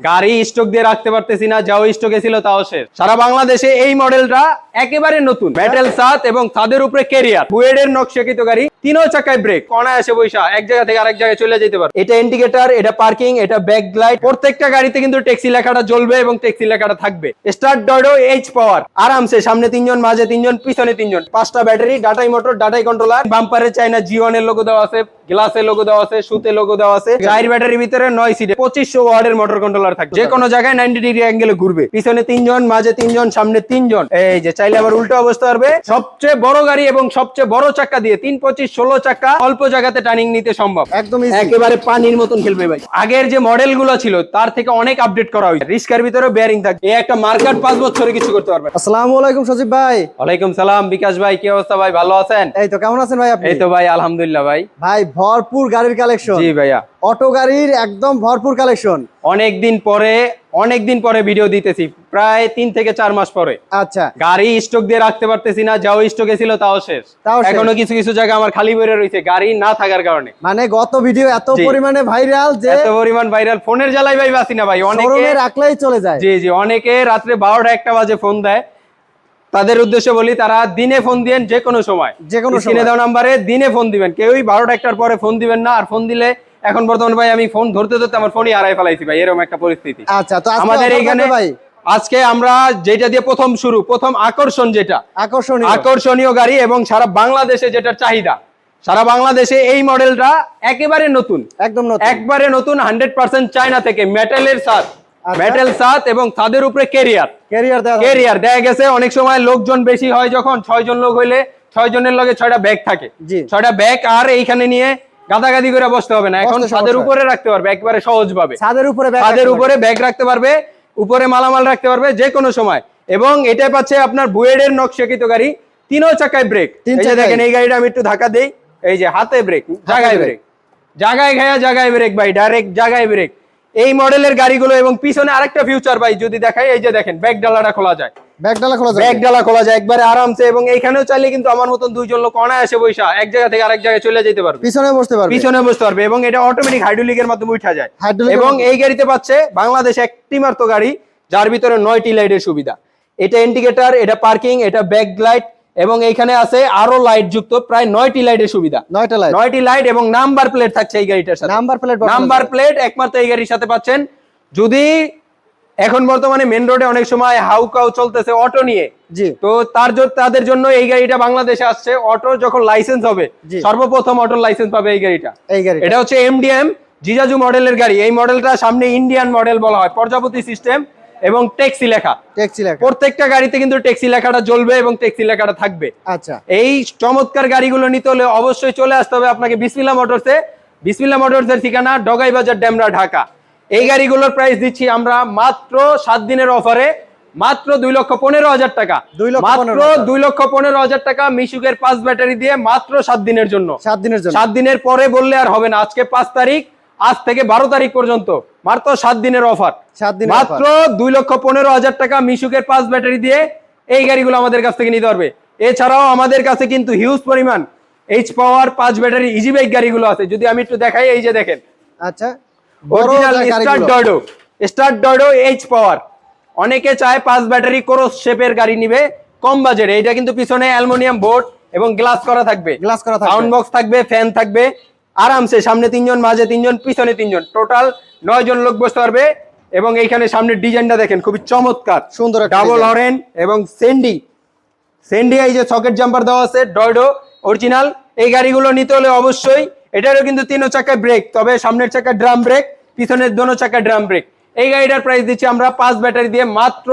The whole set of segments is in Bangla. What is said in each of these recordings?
গাড়ি স্টক দিয়ে রাখতে পারতেছি না, যাও স্টকে ছিল তাও শেষ। সারা বাংলাদেশে এই মডেলটা একেবারে নতুন। মেটাল সাত এবং ছাদের উপরে কেরিয়ার বুয়েডের নকশাকৃত গাড়ি, তিনও চাকায় ব্রেক কণায় এসে বৈশা, এক জায়গা থেকে আরেক জায়গায় চলে যেতে পারে এটা ইন্ডিকেটর এটা পার্কিং এটা ব্যাক লাইট প্রত্যেকটা গাড়িতে কিন্তু ট্যাক্সি লেখাটা জ্বলবে এবং ট্যাক্সি লেখাটা থাকবে। স্টার্ট ডডো এইচ পাওয়ার আরামসে সামনে তিনজন, মাঝে তিনজন, পিছনে তিনজন। পাঁচটা ব্যাটারি ডাটাই মোটর ডাটাই কন্ট্রোলার বাম্পারে চাইনা জিওনের লোগো দেওয়া আছে। গ্লাসের লোগো দেওয়া আছে সুতে লোগো দেওয়া আছে। চার ব্যাটারির ভিতরে নয় সিটে পঁচিশশো ওয়ার্ডের মোটর কন্ট্রোলার থাকবে। যে কোনো জায়গায় নাইনটি ডিগ্রি অ্যাঙ্গেলে ঘুরবে। পিছনে তিনজন মাঝে তিনজন সামনে তিনজন। এই যে চাইলে আবার উল্টো অবস্থা পারবে সবচেয়ে বড় গাড়ি এবং সবচেয়ে বড় চাকা দিয়ে তিন পঁচিশ ষোলো চাকা অল্প জায়গাতে টার্নিং নিতে সম্ভব। একদম একেবারে পানির মতন খেলবে ভাই। আগের যে মডেলগুলো ছিল তার থেকে অনেক আপডেট করা হয়েছে। রিস্কার ভিতরে বেয়ারিং থাকবে। এই একটা মার্কেট পাঁচ বছরে কিছু করতে পারবে। আসসালামু আলাইকুম সজীব ভাই। ওয়ালাইকুম সালাম বিকাশ ভাই কি অবস্থা ভাই? ভালো আছেন? এই তো কেমন আছেন ভাই আপনি? এই তো ভাই আলহামদুলিল্লাহ ভাই। ভাই ভরপুর গাড়ির কালেকশন জি ভাইয়া। অটো গাড়ির একদম ভরপুর কালেকশন অনেক দিন পরে অনেক দিন পরে ভিডিও দিতেছি প্রায় তিন থেকে চার মাস পরে। আচ্ছা। গাড়ি স্টক দিয়ে রাখতে পারতেছি না যাও স্টকে ছিল তাও শেষ। তাও। এখনও কিছু কিছু জায়গা আমার খালি বেড়ে রয়েছে গাড়ি না থাকার কারণে। মানে গত ভিডিও এত। পরিমাণে ভাইরাল যে এত পরিমাণ ভাইরাল ফোনের জ্বালাই ভাই বাসি না ভাই অনেকে রাখলেই চলে যায়। জি জি অনেকে রাত্রে বারোটা একটা বাজে ফোন দেয় তাদের উদ্দেশ্যে বলি তারা দিনে ফোন দিবেন যে কোনো সময়। যে কোনো সময়। দেওয়া নাম্বারে দিনে ফোন দিবেন। কেউই বারোটা একটার পরে ফোন দিবেন না আর ফোন দিলে এখন বর্তমানে ভাই আমি ফোন ধরতে ধরতে আমার ফোনই হারাই ফেলাইছি ভাই এরকম একটা পরিস্থিতি। আচ্ছা তো আজকে আমাদের এখানে ভাই? আজকে আমরা যেটা দিয়ে প্রথম শুরু প্রথম আকর্ষণ যেটা আকর্ষণীয়। আকর্ষণীয় গাড়ি এবং সারা বাংলাদেশে যেটার চাহিদা সারা বাংলাদেশে এই মডেলটা একেবারে নতুন। একদম নতুন। একবারে নতুন হান্ড্রেড পার্সেন্ট চায়না থেকে মেটালের সাথ। মেটাল সাথ এবং ছাদের উপরে ক্যারিয়ার থাকবে। কেরিয়ার দেখা গেছে অনেক সময় লোকজন বেশি হয় যখন ছয় জন লোক হইলে ছয় জনের লগে ছয়টা ব্যাগ থাকে। ছয়টা ব্যাগ আর এইখানে নিয়ে গাদাগাদি করে বসতে হবে না। এখন ছাদের উপরে রাখতে পারবে একবারে সহজ ভাবে ছাদের উপরে ছাদের উপরে ব্যাগ রাখতে পারবে উপরে মালামাল রাখতে পারবে যে কোনো সময়। এবং এটা পাচ্ছে আপনার বুয়েডের নকশাকৃত গাড়ি তিনও চাকায় ব্রেক এই যে দেখেন এই গাড়িটা আমি একটু ধাক্কা দেই। এই যে হাতে ব্রেক জায়গায় ব্রেক। ব্রেক জায়গায় ঘায়া জায়গায় ব্রেক ভাই ডাইরেক্ট জায়গায় ব্রেক এই মডেলের গাড়িগুলো এবং পিছনে আরেকটা ফিউচার ভাই যদি দেখাই এই যে দেখেন ব্যাগ ডালাটা খোলা যায়। ব্যাগ ডালা খোলা ডালা খোলা যায় একবারে আরামসে এবং এইখানেও চাইলে কিন্তু আমার মতন দুইজন লোক অনায়াসে বৈশা এক জায়গা থেকে আরেক জায়গায় চলে যেতে পারবে। পিছনে বসতে পারবে। পিছনে বসতে পারবে এবং এটা অটোমেটিক হাইড্রোলিকের মাধ্যমে উঠা যায়। এবং এই গাড়িতে পাচ্ছে বাংলাদেশ একটি মাত্র গাড়ি যার ভিতরে নয়টি লাইটের সুবিধা। এটা ইন্ডিকেটর এটা পার্কিং এটা ব্যাক লাইট এবং এইখানে আছে আরও লাইট যুক্ত প্রায় নয়টি লাইটের সুবিধা। নয়টা লাইট নয়টি লাইট এবং নাম্বার প্লেট থাকছে এই গাড়িটার সাথে। নাম্বার প্লেট নাম্বার প্লেট একমাত্র এই গাড়ির সাথে পাচ্ছেন। যদি এখন বর্তমানে মেন রোডে অনেক সময় হাউকাউ চলতেছে অটো নিয়ে জি। তো তার জন্য তাদের জন্য এই গাড়িটা বাংলাদেশে আসছে। অটো যখন লাইসেন্স হবে সর্বপ্রথম অটো লাইসেন্স পাবে এই গাড়িটা। এই গাড়ি এটা হচ্ছে এমডিএম জিজাজু মডেলের গাড়ি। এই মডেলটা সামনে ইন্ডিয়ান মডেল বলা হয় প্রজাপতি সিস্টেম এবং ট্যাক্সি লেখা। ট্যাক্সি লেখা। প্রত্যেকটা গাড়িতে কিন্তু ট্যাক্সি লেখাটা জ্বলবে এবং ট্যাক্সি লেখাটা থাকবে। আচ্ছা। এই চমৎকার গাড়িগুলো নিতে হলে অবশ্যই চলে আসতে হবে আপনাকে বিসমিল্লা মোটরসে। বিসমিল্লা মোটরসের ঠিকানা ডগাই বাজার ডেমরা ঢাকা। এই গাড়িগুলোর প্রাইস দিচ্ছি আমরা মাত্র সাত দিনের অফারে মাত্র দুই লক্ষ পনেরো হাজার টাকা। দুই লক্ষ মাত্র দুই লক্ষ পনেরো হাজার টাকা মিশুকের পাঁচ ব্যাটারি দিয়ে মাত্র সাত দিনের জন্য। সাত দিনের জন্য। সাত দিনের পরে বললে আর হবে না। আজকে পাঁচ তারিখ আজ থেকে বারো তারিখ পর্যন্ত। মাত্র সাত দিনের অফার সাত দিনের মাত্র দুই লক্ষ পনেরো হাজার টাকা মিশুকের পাঁচ ব্যাটারি দিয়ে এই গাড়িগুলো আমাদের কাছ থেকে নিতে পারবে। এছাড়াও আমাদের কাছে কিন্তু হিউজ পরিমাণ এইচ পাওয়ার পাঁচ ব্যাটারি ইজি বাইক গাড়িগুলো আছে। যদি আমি একটু দেখাই এই যে দেখেন। আচ্ছা অরিজিনাল স্টার ডডো স্টার ডডো এইচ পাওয়ার অনেকে চায় পাঁচ ব্যাটারি ক্রস শেপের গাড়ি নিবে কম বাজেটে এটা কিন্তু পিছনে অ্যালুমিনিয়াম বোর্ড এবং গ্লাস করা থাকবে। গ্লাস করা থাকবে। সাউন্ড বক্স থাকবে ফ্যান থাকবে। আরামসে সামনে তিনজন মাঝে তিনজন পিছনে তিনজন। টোটাল নয় জন লোক বসতে পারবে এবং এইখানে সামনের ডিজাইনটা দেখেন খুবই চমৎকার। সুন্দর ডাবল হরেন এবং সেন্ডি সেন্ডি এই যে সকেট জাম্পার দেওয়া আছে ডয়ডো অরিজিনাল এই গাড়িগুলো নিতে হলে অবশ্যই এটারও কিন্তু তিনো চাকায় ব্রেক তবে সামনের চাকা ড্রাম ব্রেক পিছনের দোনো চাকা ড্রাম ব্রেক এই গাড়িটার প্রাইস দিচ্ছি আমরা পাঁচ ব্যাটারি দিয়ে মাত্র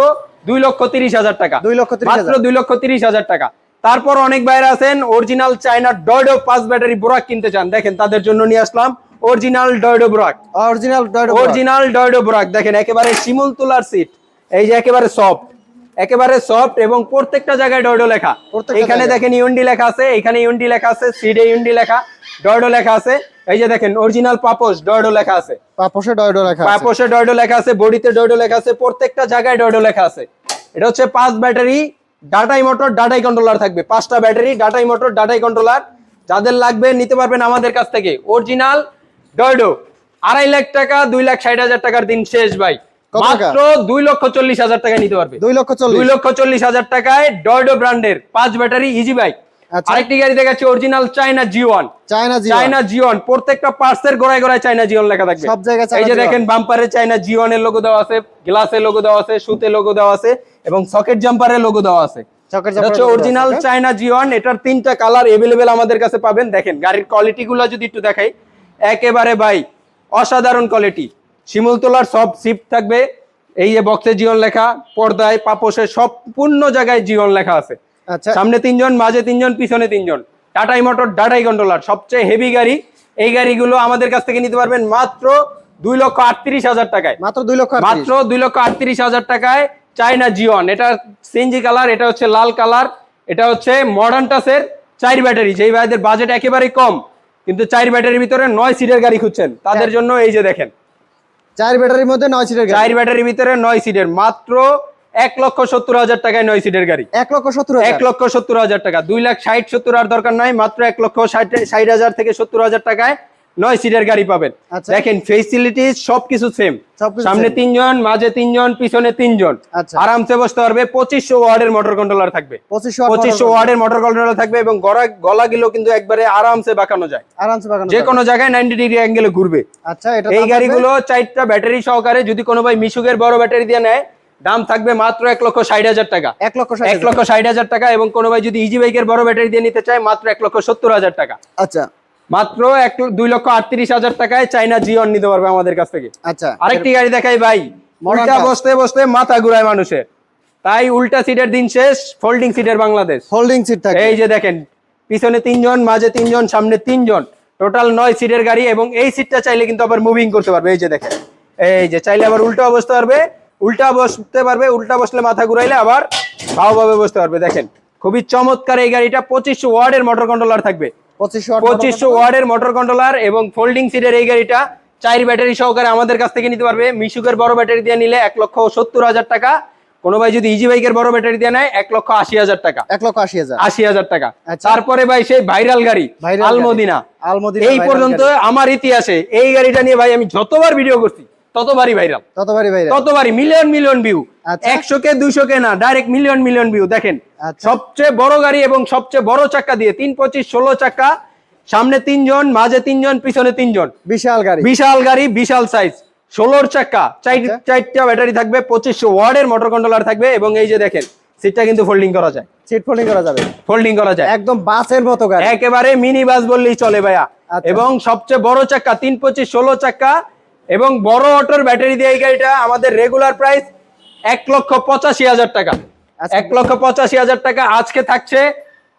দুই লক্ষ তিরিশ হাজার টাকা। দুই লক্ষ মাত্র দুই লক্ষ তিরিশ হাজার টাকা। তারপর অনেক বাইরে আছেন অরিজিনাল চায়নার ডয়ডো পাঁচ ব্যাটারি বোরাক কিনতে চান। দেখেন তাদের জন্য নিয়ে আসলাম। অরিজিনাল ডয়ডো বোরাক অরিজিনাল অরিজিনাল ডয়ডো ব্রাক দেখেন একেবারে শিমুল তুলার সিট এই যে একেবারে সফট একেবারে সফট এবং প্রত্যেকটা জায়গায় ডয়ডো লেখা এখানে দেখেন ইউন্ডি লেখা আছে এখানে ইউন্ডি লেখা আছে সিডে ইউন্ডি লেখা ডয়ডো লেখা আছে এই যে দেখেন অরিজিনাল পাপোশ ডয়ডো লেখা আছে পাপোশে ডয়ডো লেখা আছে পাপোশে ডয়ডো লেখা আছে বডিতে ডয়ডো লেখা আছে প্রত্যেকটা জায়গায় ডয়ডো লেখা আছে এটা হচ্ছে পাঁচ ব্যাটারি ডাটাই মোটর ডাটাই কন্ট্রোলার থাকবে পাঁচটা ব্যাটারি ডাটাই মোটর ডাটাই কন্ট্রোলার যাদের লাগবে নিতে পারবেন আমাদের কাছ থেকে অরিজিনাল ডয়ডো আড়াই লাখ টাকা দুই লাখ ষাট হাজার টাকার দিন শেষ ভাই। মাত্র দুই লক্ষ চল্লিশ হাজার টাকায় নিতে পারবে। দুই লক্ষ দুই লক্ষ চল্লিশ হাজার টাকায় ডয়ডো ব্র্যান্ডের পাঁচ ব্যাটারি ইজি বাইক আচ্ছা। আরেকটি গাড়ি দেখাচ্ছি original China G one China G China Jeon প্রত্যেকটা পার্টসের গোড়ায় গোড়ায় চাইনা জিওন লেখা থাকবে। সব জায়গায় এই যে দেখেন বাম্পারে চাইনা জিওনের লোগো দেওয়া আছে গ্লাসের লোগো দেওয়া আছে সুতে লোগো দেওয়া আছে এবং সকেট জাম্পারের লোগো দেওয়া আছে। অরিজিনাল চাইনা জিওন এটার তিনটা কালার এভেলেবেল আমাদের কাছে পাবেন। দেখেন গাড়ির কোয়ালিটি গুলো যদি একটু দেখাই একেবারে ভাই অসাধারণ কোয়ালিটি শিমুল তোলার সব সিপ থাকবে। এই যে বক্সে জীবন লেখা পর্দায় পাপোশে সম্পূর্ণ জায়গায় জীবন লেখা আছে। আচ্ছা। সামনে তিনজন মাঝে তিনজন পিছনে তিনজন। টাটাই মোটর ডাটাই কন্ট্রোলার সবচেয়ে হেভি গাড়ি। এই গাড়িগুলো আমাদের কাছ থেকে নিতে পারবেন মাত্র দুই লক্ষ আটত্রিশ হাজার টাকায়। মাত্র দুই লক্ষ মাত্র দুই লক্ষ আটত্রিশ হাজার টাকায় চাইনা জিওন এটা সিএনজি কালার এটা হচ্ছে লাল কালার এটা হচ্ছে মডার্ন টাসের চার ব্যাটারি যেই ভাইদের বাজেট একেবারেই কম কিন্তু চার ব্যাটারির ভিতরে নয় সিটের গাড়ি খুঁজছেন। তাদের জন্য এই যে দেখেন। চার ব্যাটারির মধ্যে নয় সিটের চার ব্যাটারির ভিতরে নয় সিটের। মাত্র এক লক্ষ সত্তর হাজার টাকায় নয় সিটের গাড়ি। এক লক্ষ সত্তর এক লক্ষ সত্তর হাজার টাকা। দুই লাখ ষাট সত্তর আর দরকার নাই মাত্র এক লক্ষ ষাট ষাট হাজার থেকে সত্তর হাজার টাকায় নয় সিটের গাড়ি পাবেন। আচ্ছা। দেখেন ফেসিলিটি সবকিছু সেম সামনে তিনজন মাঝে তিনজন পিছনে তিনজন। আচ্ছা। আরামসে বসতে পারবে পঁচিশশো ওয়ার্ডের মোটর কন্ট্রোলার থাকবে। পঁচিশশো ওয়ার্ডের মোটর কন্ট্রোলার থাকবে এবং গলা গলাগুলো কিন্তু একবারে আরামসে বাঁকানো যায়। আরামসে বাগানো যে কোনো জায়গায় নাইনটি ডিগ্রি অ্যাঙ্গেলে ঘুরবে। আচ্ছা এটা এই গাড়িগুলো চারটা ব্যাটারি সহকারে যদি কোনো ভাই মিশুকের বড় ব্যাটারি দিয়ে নেয় দাম থাকবে মাত্র এক লক্ষ ষাট হাজার টাকা। এক লক্ষ এক লক্ষ ষাট হাজার টাকা এবং কোনো ভাই যদি ইজি বাইকের বড় ব্যাটারি দিয়ে নিতে চায় মাত্র এক লক্ষ সত্তর হাজার টাকা। আচ্ছা। মাত্র এক দুই লক্ষ আটত্রিশ হাজার টাকায় চাইনা জিওন নিতে পারবে আমাদের কাছ থেকে। আচ্ছা আরেকটি গাড়ি দেখাই ভাই। Modern বসতে বসতে মাথা ঘুরায় মানুষের তাই উল্টা সিটের দিন শেষ ফোল্ডিং সিটের বাংলাদেশ। হোল্ডিং সিট থাকে। এই যে দেখেন পিছনে তিনজন মাঝে তিনজন সামনে তিনজন। টোটাল নয় সিটের গাড়ি এবং এই সিটটা চাইলে কিন্তু আবার মুভিং করতে পারবে। এই যে দেখেন এই যে চাইলে আবার উল্টা বসতে পারবে। উল্টা বসতে পারবে উল্টা বসলে মাথা ঘুরাইলে আবার ভালোভাবে বসতে পারবে। দেখেন খুবই চমৎকার এই গাড়িটা। পঁচিশশো ওয়ার্ডের মোটর কন্ট্রোলার থাকবে। পঁচিশশো ওয়ার্ডের মোটর কন্ট্রোলার এবং ফোল্ডিং সিটের এই গাড়িটা চার ব্যাটারি সহকারে আমাদের কাছ থেকে নিতে পারবে। মিশুকের বড় ব্যাটারি দিয়ে নিলে এক লক্ষ সত্তর হাজার টাকা। কোনো ভাই যদি ইজি বাইকের বড় ব্যাটারি দিয়ে নেয় এক লক্ষ আশি হাজার টাকা। এক লক্ষ আশি হাজার। আশি হাজার টাকা। আচ্ছা। তারপরে ভাই সেই ভাইরাল গাড়ি আলমদিনা। আলমদিনা এই পর্যন্ত আমার ইতিহাসে এই গাড়িটা নিয়ে ভাই আমি যতবার ভিডিও করছি ততবারই ভাইরাল ততবারই ভাই ততবারই মিলিয়ন মিলিয়ন ভিউ। একশো কে দুইশো কে না ডাইরেক্ট মিলিয়ন মিলিয়ন ভিউ দেখেন। আচ্ছা। সবচেয়ে বড় গাড়ি এবং সবচেয়ে বড় চাক্কা দিয়ে তিন পঁচিশ ষোলো চাক্কা সামনে তিনজন মাঝে তিনজন পিছনে তিনজন। বিশাল গাড়ি। বিশাল গাড়ি বিশাল সাইজ ষোলোর চাক্কা আচ্ছা। চারটা ব্যাটারি থাকবে পঁচিশশো ওয়ার্ডের মোটর কন্ট্রোলার থাকবে এবং এই যে দেখেন সিটটা কিন্তু ফোল্ডিং করা যায়। সিট ফোল্ডিং করা যাবে। ফোল্ডিং করা যায়। একদম বাসের মতো গাড়ি। একেবারে মিনি বাস বললেই চলে ভাইয়া। আচ্ছা। এবং সবচেয়ে বড় চাক্কা তিন পঁচিশ ষোলো চাক্কা এবং বড় অটোর ব্যাটারি দিয়ে এই গাড়িটা আমাদের রেগুলার প্রাইস এক লক্ষ পঁচাশি হাজার টাকা। আচ্ছা। এক লক্ষ পঁচাশি হাজার টাকা। আজকে থাকছে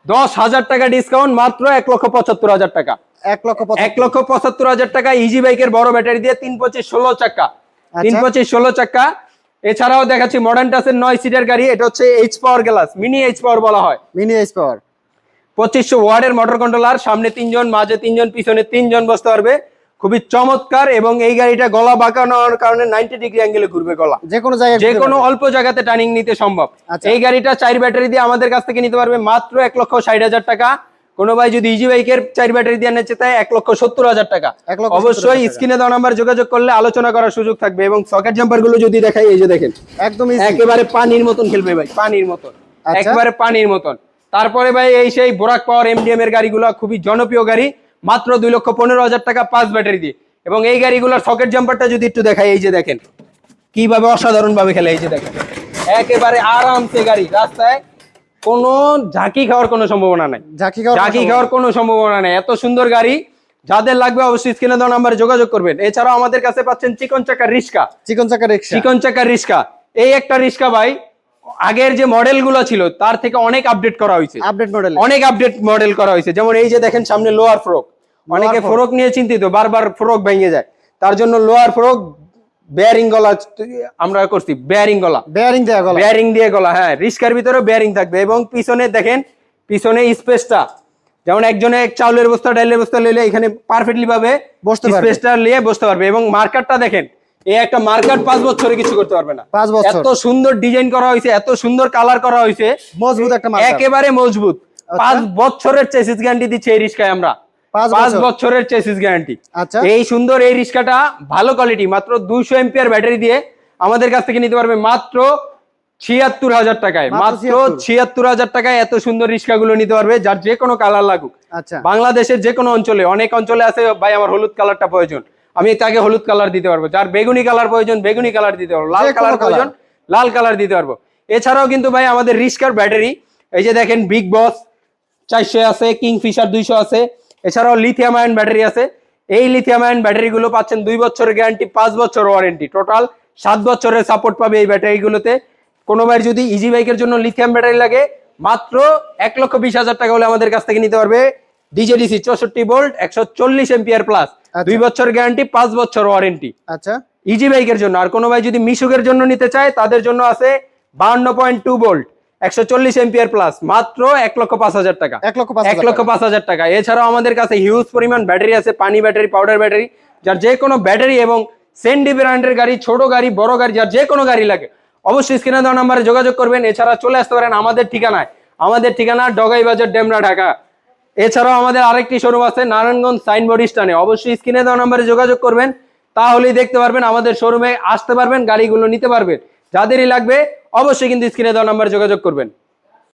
দশ হাজার টাকা ডিসকাউন্ট মাত্র এক লক্ষ পঁচাত্তর হাজার টাকা। এক লক্ষ এক লক্ষ পঁচাত্তর হাজার টাকা ইজি বাইকের বড় ব্যাটারি দিয়ে তিন পঁচিশ ষোলো চাকা। তিন আচ্ছা। পঁচিশ ষোলো চাক্কা এছাড়াও দেখাচ্ছি মডার্ন টাসের নয় সিটের গাড়ি। এটা হচ্ছে H power glass mini H power বলা হয়। মিনি এইচ পাওয়ার পঁচিশশো ওয়ার্ডের মোটর কন্ট্রোলার সামনে তিনজন মাঝে তিনজন পিছনে তিনজন বসতে পারবে। খুবই চমৎকার এবং এই গাড়িটা গলা বাঁকানোর কারণে নাইনটি ডিগ্রি অ্যাঙ্গেলে ঘুরবে গলা। যে কোনো জায়গায় যে কোনো অল্প জায়গাতে টার্নিং নিতে সম্ভব। আচ্ছা। এই গাড়িটা চার ব্যাটারি দিয়ে আমাদের কাছ থেকে নিতে পারবে মাত্র এক লক্ষ ষাট হাজার টাকা। কোনো ভাই যদি ইজি বাইকের চার ব্যাটারি দিয়ে নিচ্ছে তাই এক লক্ষ সত্তর হাজার টাকা। অবশ্যই। স্ক্রিনে দেওয়া নাম্বার যোগাযোগ করলে আলোচনা করার সুযোগ থাকবে এবং সকেট জাম্পারগুলো যদি দেখাই এই যে দেখেন। একদম একেবারে পানির মতন খেলবে ভাই পানির মতন। আচ্ছা। একেবারে পানির মতন। তারপরে ভাই এই সেই বোরাক পাওয়ার এমডিএম এর গাড়িগুলো খুবই জনপ্রিয় গাড়ি। মাত্র দুই লক্ষ পনেরো হাজার টাকা পাঁচ ব্যাটারি দিয়ে। এবং এই গাড়িগুলোর সকেট জাম্পারটা যদি একটু দেখাই এই যে দেখেন কীভাবে অসাধারণ ভাবে খেলে এই যে দেখেন। একেবারে আরামসে গাড়ি রাস্তায় কোনো ঝাঁকি খাওয়ার কোনো সম্ভাবনা নাই। ঝাঁকি খাওয়ার ঝাঁকি খাওয়ার কোনো সম্ভাবনা নাই। এত সুন্দর গাড়ি যাদের লাগবে অবশ্যই স্ক্রিনে দেওয়া নাম্বারে যোগাযোগ করবেন। এছাড়াও আমাদের কাছে পাচ্ছেন চিকন চাকার রিক্সা। চিকন চাকা রিক্সা। চিকন চাকার রিক্সা। এই একটা রিক্সা ভাই আগের যে মডেলগুলো ছিল তার থেকে অনেক আপডেট করা হয়েছে। আপডেট মডেল অনেক আপডেট মডেল করা হয়েছে। যেমন এই যে দেখেন সামনে লোয়ার ফ্রক অনেকে। ফ্রক নিয়ে চিন্তিত বারবার ফ্রক ভেঙে যায়। তার জন্য লোয়ার ফ্রক বেয়ারিং গলা আমরা করছি বেয়ারিং গলা। বেয়ারিং দেয়া গলা। বেয়ারিং দিয়ে গলা হ্যাঁ রিস্কার ভিতরে বেয়ারিং থাকবে এবং পিছনে দেখেন পিছনে স্পেসটা যেমন একজনে এক চাউলের বস্তা ডালের বস্তা লইলে এখানে পারফেক্টলি ভাবে বসতে পারবে। স্পেসটা নিয়ে বসতে পারবে এবং মার্কারটা দেখেন এই একটা মার্কার পাঁচ বছরে কিছু করতে পারবে না। পাঁচ বছর। এত সুন্দর ডিজাইন করা হয়েছে এত সুন্দর কালার করা হয়েছে। মজবুত একটা মার্কার একেবারে মজবুত। পাঁচ বছরের চেসিস গ্যারান্টি দিচ্ছে এই রিস্কায় আমরা। পাঁচ বছরের চেসিস গ্যারান্টি আচ্ছা। এই সুন্দর এই রিস্কাটা ভালো কোয়ালিটি মাত্র দুইশো এমপিআর ব্যাটারি দিয়ে আমাদের কাছ থেকে নিতে পারবে মাত্র ছিয়াত্তর হাজার টাকায়। মাত্র মাত্র 76 ছিয়াত্তর হাজার টাকায় এত সুন্দর রিক্সাগুলো নিতে পারবে যার যে কোনো কালার লাগুক। আচ্ছা। বাংলাদেশের যে কোনো অঞ্চলে অনেক অঞ্চলে আছে ভাই আমার হলুদ কালারটা প্রয়োজন। আমি তাকে হলুদ কালার দিতে পারব। যার বেগুনি কালার প্রয়োজন বেগুনি কালার দিতে পারব। লাল কালার প্রয়োজন লাল কালার দিতে পারব। এছাড়াও কিন্তু ভাই আমাদের রিস্কার ব্যাটারি এই যে দেখেন বিগ বস চারশো আছে কিংফিশার দুইশো আছে। এছাড়াও লিথিয়াম আয়ন ব্যাটারি আছে। এই লিথিয়াম আয়ন ব্যাটারিগুলো পাচ্ছেন দুই বছরের গ্যারান্টি পাঁচ বছর ওয়ারেন্টি টোটাল সাত বছরের সাপোর্ট পাবে এই ব্যাটারিগুলোতে কোনো যদি ইজি বাইকের জন্য লিথিয়াম ব্যাটারি লাগে মাত্র এক লক্ষ বিশ হাজার টাকা হলে আমাদের কাছ থেকে নিতে পারবে ডিজেডিসি চৌষট্টি ভোল্ট একশো চল্লিশ এম্পিয়ার প্লাস আচ্ছা। দুই বছর গ্যারান্টি পাঁচ বছর ওয়ারেন্টি আচ্ছা। ইজি বাইকের জন্য। আর কোনো ভাই যদি মিশুকের জন্য নিতে চায় তাদের জন্য আছে বাহান্ন পয়েন্ট টু ভোল্ট একশো চল্লিশ এম্পিয়ার প্লাস মাত্র এক লক্ষ পাঁচ হাজার টাকা। এক লক্ষ পাঁচ এক লক্ষ পাঁচ হাজার টাকা। এছাড়াও আমাদের কাছে হিউজ পরিমাণ ব্যাটারি আছে পানি ব্যাটারি পাউডার ব্যাটারি যার যে কোনো ব্যাটারি এবং সেন্ডি ব্র্যান্ডের গাড়ি ছোট গাড়ি বড় গাড়ি যার যে কোনো গাড়ি লাগে অবশ্যই স্ক্রিনে দেওয়া নাম্বারে যোগাযোগ করবেন। এছাড়া চলে আসতে পারেন আমাদের ঠিকানায়। আমাদের ঠিকানা ডগাই বাজার ডেমরা ঢাকা। এছাড়াও আমাদের আরেকটি শোরুম আছে নারায়ণগঞ্জ সাইনবোর্ড স্টানে অবশ্যই স্ক্রিনে দেওয়া নাম্বারে যোগাযোগ করবেন। তাহলেই দেখতে পারবেন আমাদের শোরুমে আসতে পারবেন গাড়িগুলো নিতে পারবেন। যাদেরই লাগবে অবশ্যই কিন্তু স্ক্রিনে দেওয়া নাম্বারে যোগাযোগ করবেন।